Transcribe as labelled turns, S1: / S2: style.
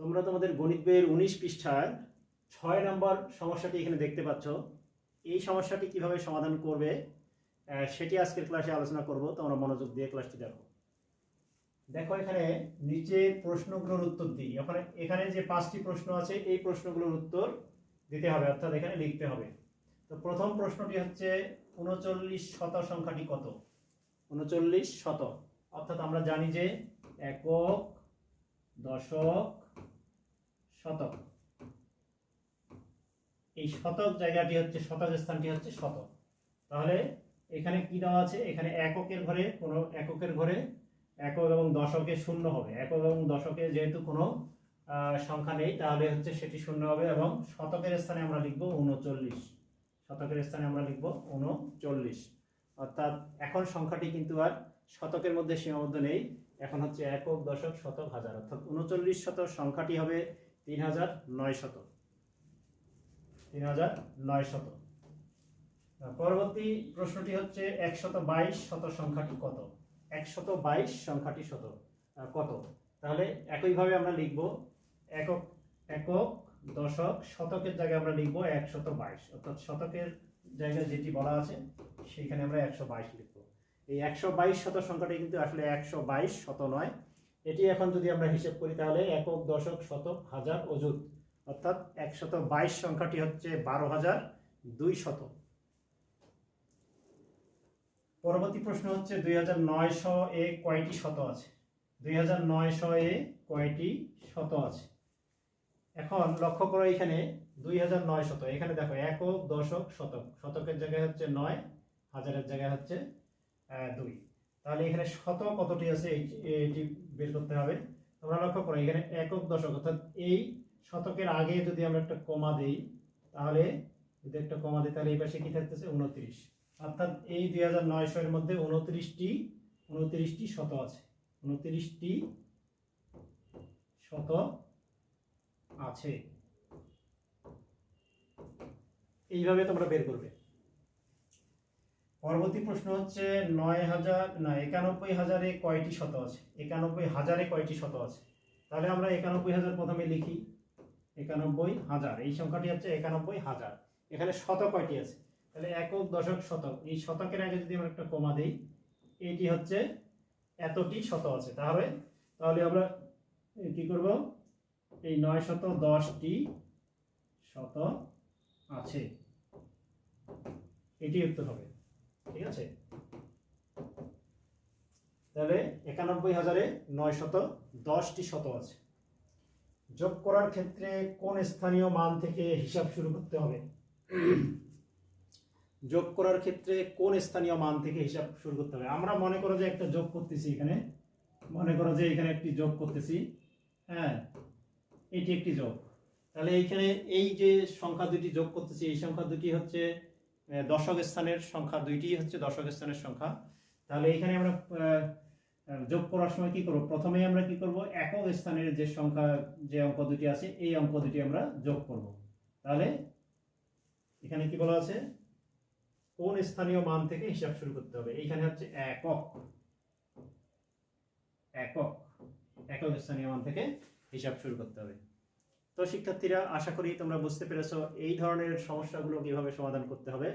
S1: তোমরা তোমাদের গণিত বইয়ের উনিশ পৃষ্ঠার ছয় নম্বর সমস্যাটি এখানে দেখতে পাচ্ছ। এই সমস্যাটি কীভাবে সমাধান করবে সেটি আজকের ক্লাসে আলোচনা করব। তোমরা মনোযোগ দিয়ে ক্লাসটি দেখো। দেখো এখানে নিচে প্রশ্নগুলোর উত্তর দিই। ওখানে এখানে যে পাঁচটি প্রশ্ন আছে এই প্রশ্নগুলোর উত্তর দিতে হবে অর্থাৎ এখানে লিখতে হবে। তো প্রথম প্রশ্নটি হচ্ছে উনচল্লিশ শত সংখ্যাটি কত? উনচল্লিশ শত। অর্থাৎ আমরা জানি যে একক দশক শতক। এই শতক জায়গাটি হচ্ছে, শতক স্থানটি হচ্ছে শতক। তাহলে এখানে কি দেওয়া আছে? এখানে এককের ঘরে কোনো এককের ঘরে একক এবং দশকে শূন্য হবে। একক এবং দশকে যেহেতু কোনো সংখ্যা নেই, তাহলে হচ্ছে সেটি শূন্য হবে এবং শতকের স্থানে আমরা লিখব উনচল্লিশ শতকের স্থানে আমরা লিখব উনচল্লিশ অর্থাৎ এখন সংখ্যাটি কিন্তু আর শতকের মধ্যে সীমাবদ্ধ নেই। এখন হচ্ছে একক, দশক, শতক, হাজার। অর্থাৎ উনচল্লিশ শতক সংখ্যাটি হবে তিন হাজার নয় শত তিন হাজার নয় শত পরবর্তী প্রশ্নটি হচ্ছে একশত বাইশ শত সংখ্যাটি কত? একশত বাইশ সংখ্যাটি শত কত? তাহলে একইভাবে আমরা লিখব একক একক দশক শতকের জায়গায় আমরা লিখব একশত বাইশ। অর্থাৎ শতকের জায়গায় যেটি বলা আছে, সেইখানে আমরা একশো বাইশ লিখব। এই একশো বাইশ শত সংখ্যাটি কিন্তু আসলে একশো বাইশ শত নয় এটি এখন যদি আমরা হিসেব করি তাহলে একক, দশক, শতক, হাজার, অযুত। অর্থাৎ একশত বাইশ সংখ্যাটি হচ্ছে বারো হাজার দুই শত পরবর্তী প্রশ্ন হচ্ছে দুই হাজার নয়শো এ কয়টি শত আছে? দুই হাজার নয়শো এ কয়টি শত আছে? এখন লক্ষ্য করো এখানে দুই হাজার নয় শত এখানে দেখো একক, দশক, শতক। শতকের জায়গায় হচ্ছে নয়, হাজারের জায়গায় হচ্ছে দুই। তাহলে এখানে শত কতটি আছে এটি বের করতে হবে। তোমরা লক্ষ্য করো, এখানে একক দশক, অর্থাৎ এই শতকের আগে যদি আমরা একটা কমা দিই, তাহলে যদি একটা কমা দিই, তাহলে এই পাশে কি থাকতেছে? উনত্রিশ অর্থাৎ এই দুই হাজার নয়শো এর মধ্যে উনত্রিশটি উনত্রিশটি শত আছে। উনত্রিশটি শত আছে। এইভাবে তোমরা বের করবে। পরবর্তী প্রশ্ন হচ্ছে নয় হাজার, না, একানব্বই হাজারে কয়টি শত আছে? একানব্বই হাজারে কয়টি শত আছে? তাহলে আমরা একানব্বই হাজার প্রথমে লিখি। একানব্বই হাজার, এই সংখ্যাটি হচ্ছে একানব্বই হাজার। এখানে শত কয়টি আছে? তাহলে একক দশক শতক। এই শতকের আগে যদি আমরা একটা কমা দিই, এটি হচ্ছে এতটি শত আছে। তাহলে তাহলে আমরা কি করব? এই নয় শত দশটি শত আছে। এটি উত্তর হবে। ঠিক আছে? তাহলে একানব্বই হাজারে নয় শত দশটি শত আছে। যোগ করার ক্ষেত্রে কোন স্থানীয় মান থেকে হিসাব শুরু করতে হবে? যোগ করার ক্ষেত্রে কোন স্থানীয় মান থেকে হিসাব শুরু করতে হবে? আমরা মনে করো যে একটা যোগ করতেছি এখানে। মনে করো যে এখানে একটি যোগ করতেছি। হ্যাঁ এটি একটি যোগ। তাহলে এইখানে এই যে সংখ্যা দুটি যোগ করতেছি, এই সংখ্যা দুটি হচ্ছে দশক স্থানের সংখ্যা, দুইটি হচ্ছে দশক স্থানের সংখ্যা। তাহলে এখানে আমরা যোগ করার সময় কি করব? প্রথমে আমরা কি করব? একক স্থানের যে সংখ্যা, যে অঙ্ক দুটি আছে, এই অঙ্ক দুটি আমরা যোগ করব। তাহলে এখানে কি বলা আছে? কোন স্থানীয় মান থেকে হিসাব শুরু করতে হবে? এইখানে হচ্ছে একক। একক। একক স্থানীয় মান থেকে হিসাব শুরু করতে হবে। তো শিক্ষার্থীরা আশা করি তোমরা বুঝতে পেরেছ এই ধরনের সমস্যাগুলো কীভাবে সমাধান করতে হবে।